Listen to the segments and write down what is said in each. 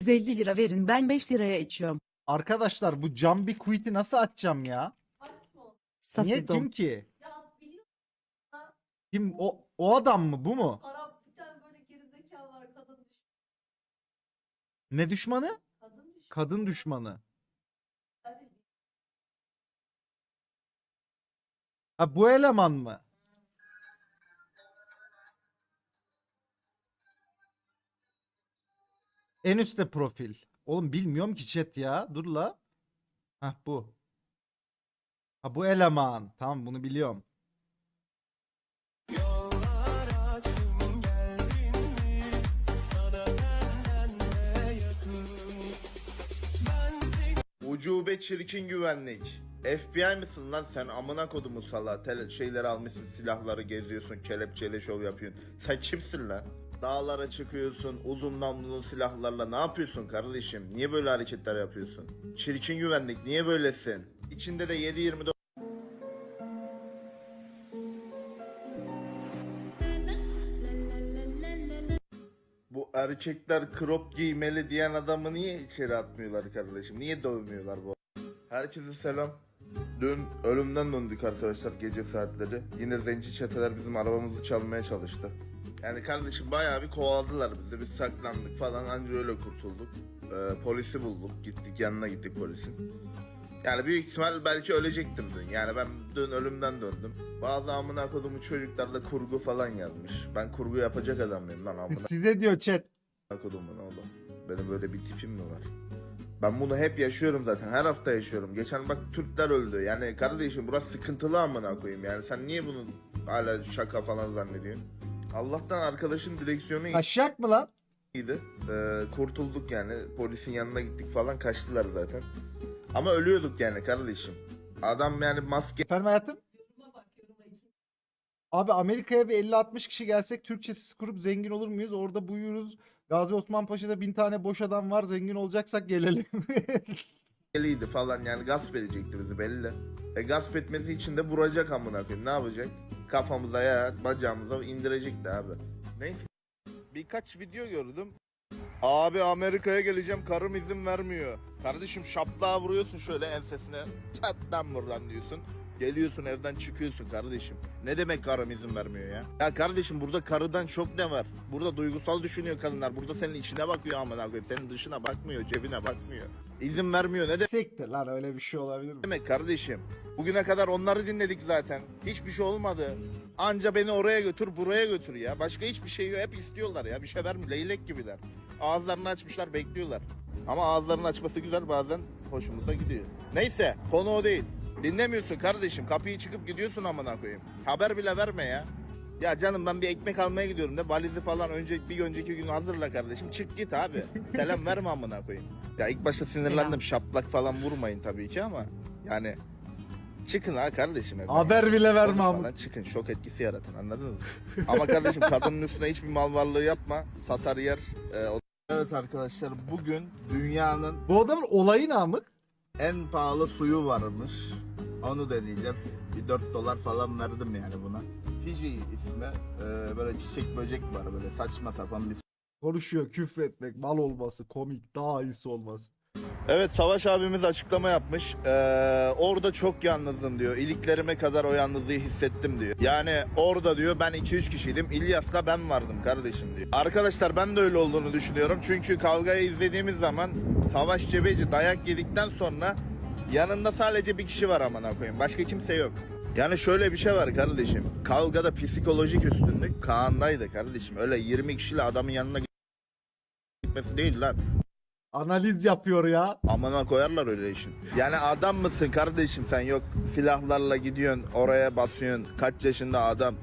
150 lira verin ben 5 liraya içiyorum. Arkadaşlar bu Jambi Quit'i nasıl açacağım ya? Niye kim ki? Ya biliyor Kim o o adam mı bu mu? Arap bir tane böyle gerizekalı var kadın düşman. Ne düşmanı? Kadın düşman. Kadın düşmanı. Ha bu eleman mı? En üstte profil. Oğlum bilmiyorum ki chat ya. Dur la. Hah bu. Ha bu eleman. Tamam bunu biliyorum. Ucube çirkin güvenlik. FBI mısın lan sen amına kodumu sala şeyleri almışsın silahları geziyorsun kelepçeli şov yapıyorsun. Sen kimsin lan? Dağlara çıkıyorsun uzun namlulu silahlarla ne yapıyorsun kardeşim? Niye böyle hareketler yapıyorsun? Çirkin güvenlik niye böylesin? İçinde de 7-24 Bu erkekler crop giymeli diyen adamı niye içeri atmıyorlar kardeşim? Niye dövmüyorlar bu? Herkese selam. Dün ölümden döndük arkadaşlar gece saatleri. Yine zenci çeteler bizim arabamızı çalmaya çalıştı. Yani kardeşim bayağı bir kovaladılar bizi. Biz saklandık falan anca öyle kurtulduk. Ee, polisi bulduk. Gittik yanına gittik polisin. Yani büyük ihtimal belki ölecektim dün. Yani ben dün ölümden döndüm. Bazı amına kodumu çocuklar da kurgu falan yazmış. Ben kurgu yapacak adam mıyım lan amına Size diyor chat. kodumun oğlum. Benim böyle bir tipim mi var? Ben bunu hep yaşıyorum zaten. Her hafta yaşıyorum. Geçen bak Türkler öldü. Yani kardeşim burası sıkıntılı amına koyayım. Yani sen niye bunu hala şaka falan zannediyorsun? Allah'tan arkadaşın direksiyonu Taşak mı lan? iyiydi. Ee, kurtulduk yani. Polisin yanına gittik falan kaçtılar zaten. Ama ölüyorduk yani kardeşim. Adam yani maske Efendim hayatım? Abi Amerika'ya bir 50-60 kişi gelsek Türkçesiz kurup zengin olur muyuz? Orada buyuruz. Gazi Osman Paşa'da bin tane boş adam var. Zengin olacaksak gelelim. Eliydi falan yani gasp edecekti bizi belli. E gasp etmesi için de vuracak amına koyayım. Ne yapacak? Kafamıza ya bacağımıza indirecekti abi. Neyse. Birkaç video gördüm. Abi Amerika'ya geleceğim karım izin vermiyor. Kardeşim şaplığa vuruyorsun şöyle ensesine. Çattan buradan diyorsun. Geliyorsun evden çıkıyorsun kardeşim. Ne demek karım izin vermiyor ya? Ya kardeşim burada karıdan çok ne var? Burada duygusal düşünüyor kadınlar. Burada senin içine bakıyor amına koyayım. Senin dışına bakmıyor, cebine bakmıyor. İzin vermiyor. Ne Siktir lan öyle bir şey olabilir mi? demek kardeşim? Bugüne kadar onları dinledik zaten. Hiçbir şey olmadı. Anca beni oraya götür, buraya götür ya. Başka hiçbir şey yok. Hep istiyorlar ya. Bir şey vermiyor. Leylek gibiler. Ağızlarını açmışlar, bekliyorlar. Ama ağızlarını açması güzel bazen hoşumuza gidiyor. Neyse, konu o değil. Dinlemiyorsun kardeşim. Kapıyı çıkıp gidiyorsun amına koyayım. Haber bile verme ya. Ya canım ben bir ekmek almaya gidiyorum de valizi falan önce bir önceki gün hazırla kardeşim. Çık git abi. Selam verme amına koyayım. Ya ilk başta sinirlendim. Şaplak falan vurmayın tabii ki ama yani çıkın ha kardeşim evden. Haber bile verme ama. çıkın şok etkisi yaratın anladınız mı? Ama kardeşim kadının üstüne hiçbir mal varlığı yapma. Satar yer. Ee, o- Evet arkadaşlar bugün dünyanın Bu adamın olayı namık. en pahalı suyu varmış. Onu deneyeceğiz. Bir 4 dolar falan verdim yani buna. Fiji ismi. Ee, böyle çiçek böcek var böyle saçma sapan bir Konuşuyor küfretmek, mal olması, komik, daha iyisi olması. Evet Savaş abimiz açıklama yapmış. Ee, orada çok yalnızdım diyor. İliklerime kadar o yalnızlığı hissettim diyor. Yani orada diyor ben 2-3 kişiydim. İlyas'la ben vardım kardeşim diyor. Arkadaşlar ben de öyle olduğunu düşünüyorum. Çünkü kavgayı izlediğimiz zaman Savaş Cebeci dayak yedikten sonra yanında sadece bir kişi var amına koyayım. Başka kimse yok. Yani şöyle bir şey var kardeşim. Kavgada psikolojik üstünlük Kaan'daydı kardeşim. Öyle 20 kişiyle adamın yanına gitmesi değil lan. Analiz yapıyor ya. Amına koyarlar öyle işin. Yani adam mısın kardeşim sen yok silahlarla gidiyorsun oraya basıyorsun kaç yaşında adam.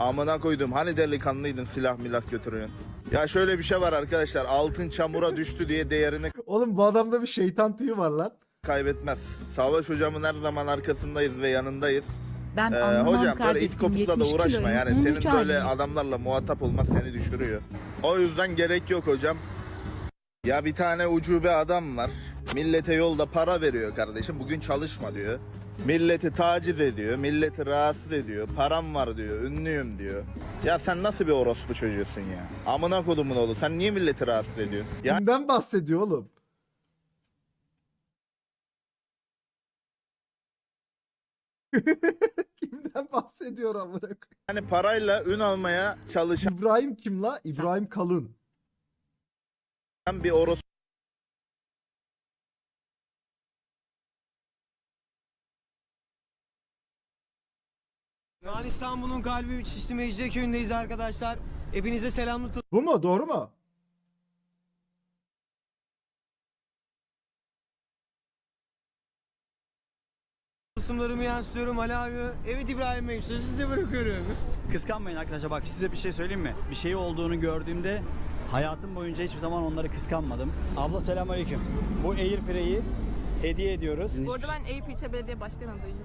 Amına koydum hani delikanlıydın silah milah götürüyorsun. Ya şöyle bir şey var arkadaşlar altın çamura düştü diye değerini Oğlum bu adamda bir şeytan tüyü var lan. kaybetmez. Savaş hocamın her zaman arkasındayız ve yanındayız. Ben Ee, anlamam hocam böyle kardeşim it kopukla da 70 uğraşma yani 13 senin böyle aylık. adamlarla muhatap olmaz seni düşürüyor. O yüzden gerek yok hocam. Ya bir tane ucube adam var. Millete yolda para veriyor kardeşim. Bugün çalışma diyor. Milleti taciz ediyor, milleti rahatsız ediyor, param var diyor, ünlüyüm diyor. Ya sen nasıl bir orospu çocuğusun ya? Amına kodumun oğlu sen niye milleti rahatsız ediyorsun? Ya Kimden bahsediyor oğlum? Kimden bahsediyor amına koyayım? hani parayla ün almaya çalışan İbrahim kim la? İbrahim Kalın. bir orospu Şu an İstanbul'un kalbi Şişli Mecidiyeköy'ündeyiz arkadaşlar. Hepinize selamlı Bu mu? Doğru mu? Tılsımlarımı yansıtıyorum Ali abi. Evet İbrahim Bey sözü size bırakıyorum. Kıskanmayın arkadaşlar bak size bir şey söyleyeyim mi? Bir şey olduğunu gördüğümde hayatım boyunca hiçbir zaman onları kıskanmadım. Abla selamünaleyküm. Bu Airfryer'i hediye ediyoruz. Bu arada ben Eyüp İlçe Belediye Başkan adayıyım.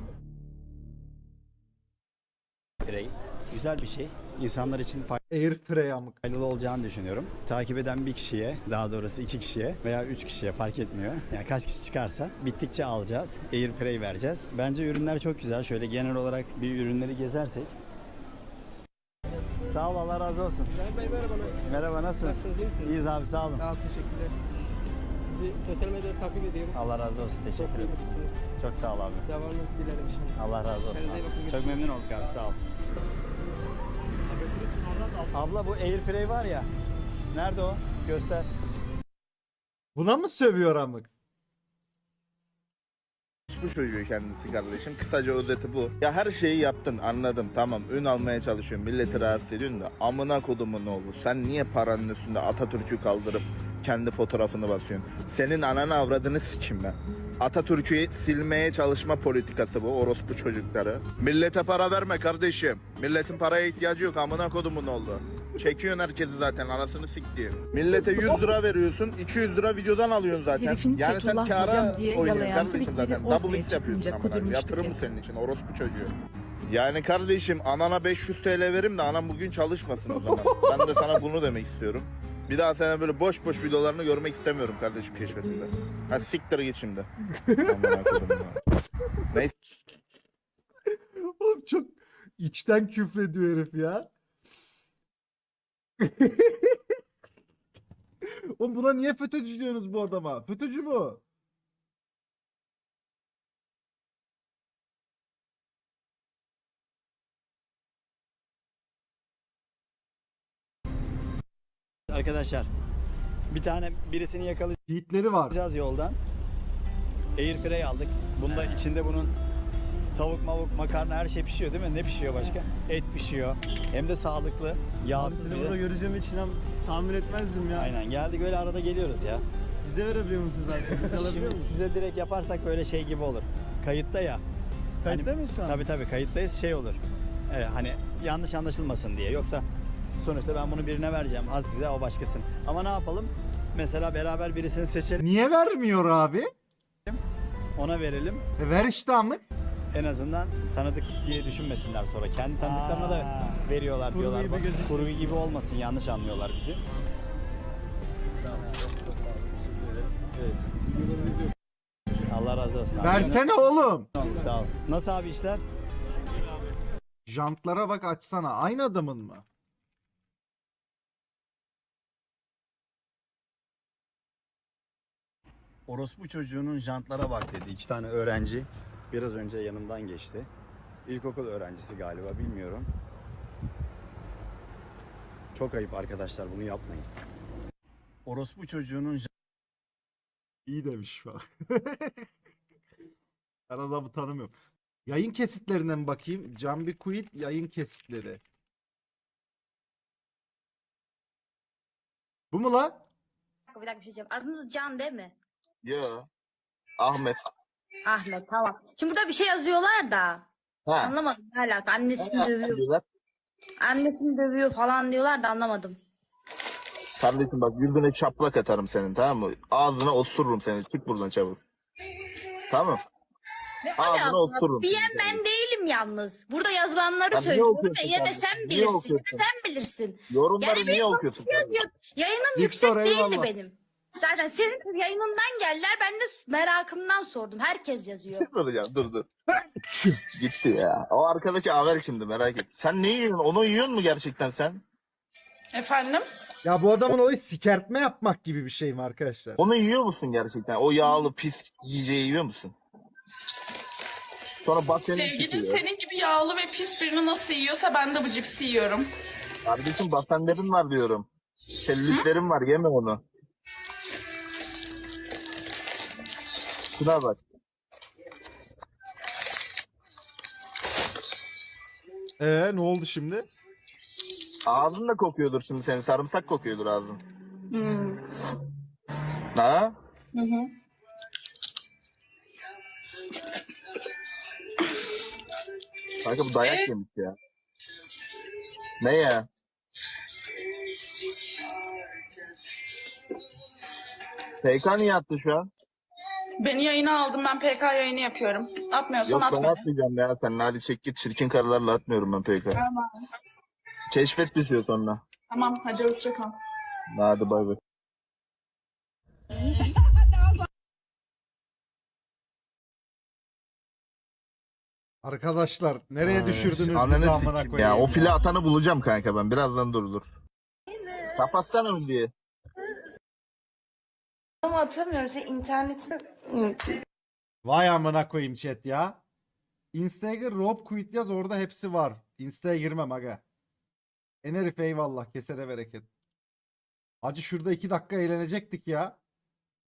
Airfryer güzel bir şey. İnsanlar için Airfryer amık. faydalı olacağını düşünüyorum. Takip eden bir kişiye, daha doğrusu iki kişiye veya üç kişiye fark etmiyor. Yani kaç kişi çıkarsa bittikçe alacağız. Airfryer vereceğiz. Bence ürünler çok güzel. Şöyle genel olarak bir ürünleri gezersek. Sağ ol Allah razı olsun. Bey merhaba. Merhaba nasılsınız? Nasılsınız, iyi misiniz? İyiyiz abi sağ olun. Sağ ol teşekkürler. Sizi sosyal medyada takip ediyorum. Allah razı olsun. Teşekkür ederim. Bilirsiniz. Çok sağ ol abi. Devamınızı dilerim inşallah. Allah razı olsun. Kendinize iyi bakın, Çok görüşürüz. memnun olduk abi sağ ol. Abla bu Airfryer var ya. Nerede o? Göster. Buna mı sövüyor amık? bu çocuğu kendisi kardeşim. Kısaca özeti bu. Ya her şeyi yaptın anladım tamam. Ün almaya çalışıyorsun. Milleti rahatsız ediyorsun da amına kodumun oğlu. Sen niye paranın üstünde Atatürk'ü kaldırıp kendi fotoğrafını basıyorsun? Senin ananı avradını sikim ben. Atatürk'ü silmeye çalışma politikası bu orospu çocukları. Millete para verme kardeşim. Milletin paraya ihtiyacı yok amına kodumun oldu. Çekiyorsun herkesi zaten anasını siktiğim. Millete 100 lira veriyorsun 200 lira videodan alıyorsun zaten. Herifin yani sen Fethullah kâra Hocam diye oynuyorsun yalayan kardeşim tweetleri zaten. ortaya Double X yapıyorsun çıkınca amına. koyayım. kudurmuştuk Yatırım mı hep. senin için orospu çocuğu? Yani kardeşim anana 500 TL verim de anam bugün çalışmasın o zaman. ben de sana bunu demek istiyorum. Bir daha sana böyle boş boş videolarını görmek istemiyorum kardeşim keşfetinde. Ha siktir git şimdi. Ya. Neyse. Oğlum çok içten küfrediyor herif ya. Oğlum buna niye FETÖ'cü diyorsunuz bu adama? FETÖ'cü bu. Arkadaşlar bir tane birisini yakalayacağız Yiğitleri var. yoldan. Airfryer aldık. Bunda içinde bunun tavuk mavuk makarna her şey pişiyor değil mi? Ne pişiyor başka? Et pişiyor. Hem de sağlıklı. Yağsız bir de. göreceğim için tahmin etmezdim ya. Aynen geldik öyle arada geliyoruz ya. Bize verebiliyor musunuz abi? Biz Şimdi size direkt yaparsak böyle şey gibi olur. Kayıtta ya. Kayıtta mıyız şu an? Tabii tabii kayıttayız şey olur. Evet, hani yanlış anlaşılmasın diye. Yoksa sonuçta ben bunu birine vereceğim. Az size o başkasın. Ama ne yapalım? Mesela beraber birisini seçelim. Niye vermiyor abi? Ona verelim. E ver işte amık. En azından tanıdık diye düşünmesinler sonra. Kendi tanıdıklarına da veriyorlar Kuru diyorlar. gibi Bak, gözükmesin. Kuru gibi olmasın yanlış anlıyorlar bizi. Allah razı olsun. abi. Versene oğlum. Sağ ol. Nasıl abi işler? Jantlara bak açsana. Aynı adamın mı? Orospu çocuğunun jantlara bak dedi. İki tane öğrenci biraz önce yanımdan geçti. İlkokul öğrencisi galiba bilmiyorum. Çok ayıp arkadaşlar bunu yapmayın. Orospu çocuğunun İyi demiş falan. ben adamı tanımıyorum. Yayın kesitlerine mi bakayım? Can Quit yayın kesitleri. Bu mu la? Bir dakika bir şey diyeceğim. Adınız Can değil mi? Yo. Ahmet. Ahmet tamam. Şimdi burada bir şey yazıyorlar da. Ha. Anlamadım ne alaka. Annesini dövüyor. diyorlar? Annesini dövüyor falan diyorlar da anlamadım. Kardeşim bak yüzüne çaplak atarım senin tamam mı? Ağzına osururum seni. Çık buradan çabuk. Tamam. Ne Ağzına alaka? osururum. Diyen ben değilim yalnız. Burada yazılanları Ya niye söylüyorum da okuyorsun de kardeşim? sen Niye bilirsin. De okuyorsun? sen bilirsin. Yorumları Yani niye okuyorsun? Yayınım Victor, yüksek değildi eyvallah. benim. Zaten senin yayınından geldiler. Ben de merakımdan sordum. Herkes yazıyor. şey soracağım dur dur. Gitti ya. O arkadaki haber şimdi merak et. Sen ne yiyorsun? Onu yiyor mu gerçekten sen? Efendim? Ya bu adamın olayı sikertme yapmak gibi bir şey mi arkadaşlar? Onu yiyor musun gerçekten? O yağlı pis yiyeceği yiyor musun? Sonra bak senin Sevgilin çıkıyor. senin gibi yağlı ve pis birini nasıl yiyorsa ben de bu cipsi yiyorum. Kardeşim basenlerin var diyorum. Selülitlerin var yeme onu. Şuna bak. Ee ne oldu şimdi? Ağzın da kokuyordur şimdi senin. Sarımsak kokuyordur ağzın. Hmm. Ha? Hı hı. Kanka bu dayak Ne? yemiş ya. Ne ya? PK niye attı şu an? Beni yayına aldım ben PK yayını yapıyorum. Atmıyorsan Yok ben atma. atmayacağım ya sen. Hadi çek git çirkin karılarla atmıyorum ben PK. Tamam. Keşfet düşüyor sonra. Tamam hadi hoşça kal. Hadi bay bay. Arkadaşlar nereye Ay, düşürdünüz bizi Ananı amına sikeyim koyayım ya. O file atanı bulacağım kanka ben. Birazdan dur dur. Kapatsana öldüğü. Ama atamıyorum. Sen internetin... Vay amına koyayım chat ya. Instagram Rob Quit yaz orada hepsi var. Insta'ya girmem aga. Enerif eyvallah kesere bereket. Hacı şurada iki dakika eğlenecektik ya.